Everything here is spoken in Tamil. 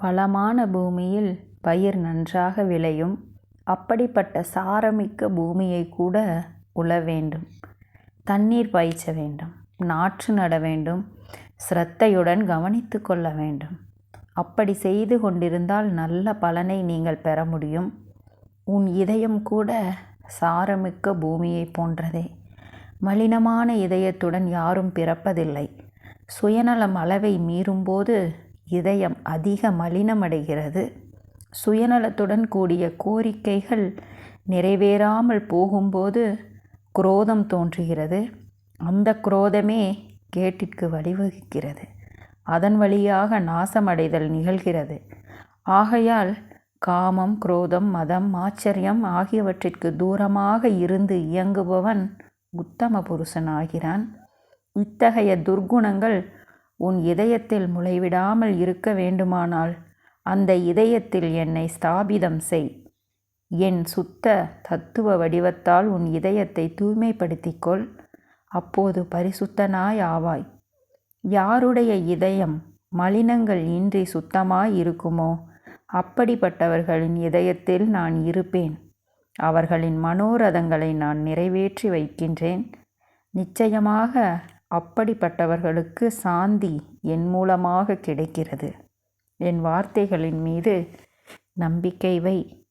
பலமான பூமியில் பயிர் நன்றாக விளையும். அப்படிப்பட்ட சாரமிக்க பூமியை கூட உழ வேண்டும். தண்ணீர் பாய்ச்ச வேண்டும். நாற்று நட வேண்டும். சிரத்தையுடன் கவனித்து கொள்ள வேண்டும். அப்படி செய்து கொண்டிருந்தால் நல்ல பலனை நீங்கள் பெற முடியும். உன் இதயம் கூட சாரமிக்க பூமியை போன்றதே. மலினமான இதயத்துடன் யாரும் பிறப்பதில்லை. சுயநலம் அளவை மீறும்போது இதயம் அதிக மலினமடைகிறது. சுயநலத்துடன் கூடிய கோரிக்கைகள் நிறைவேறாமல் போகும்போது குரோதம் தோன்றுகிறது. அந்த குரோதமே கேட்டிற்கு வழிவகுக்கிறது. அதன் வழியாக நாசமடைதல் நிகழ்கிறது. ஆகையால் காமம் குரோதம் மதம் ஆச்சரியம் ஆகியவற்றிற்கு தூரமாக இருந்து இயங்குபவன் உத்தம புருஷன் ஆகிறான் இத்தகைய துர்க்குணங்கள் உன் இதயத்தில் முளைவிடாமல் இருக்க வேண்டுமானால் அந்த இதயத்தில் என்னை ஸ்தாபிதம் செய். என் சுத்த தத்துவ வடிவத்தால் உன் இதயத்தை தூய்மைப்படுத்திக்கொள். அப்போது பரிசுத்தனாய் ஆவாய். யாருடைய இதயம் மலினங்கள் இன்றி சுத்தமாய் இருக்குமோ அப்படிப்பட்டவர்களின் இதயத்தில் நான் இருப்பேன். அவர்களின் மனோரதங்களை நான் நிறைவேற்றி வைக்கின்றேன். நிச்சயமாக அப்படிப்பட்டவர்களுக்கு சாந்தி என் மூலமாக கிடைக்கிறது. என் வார்த்தைகளின் மீது நம்பிக்கை வை.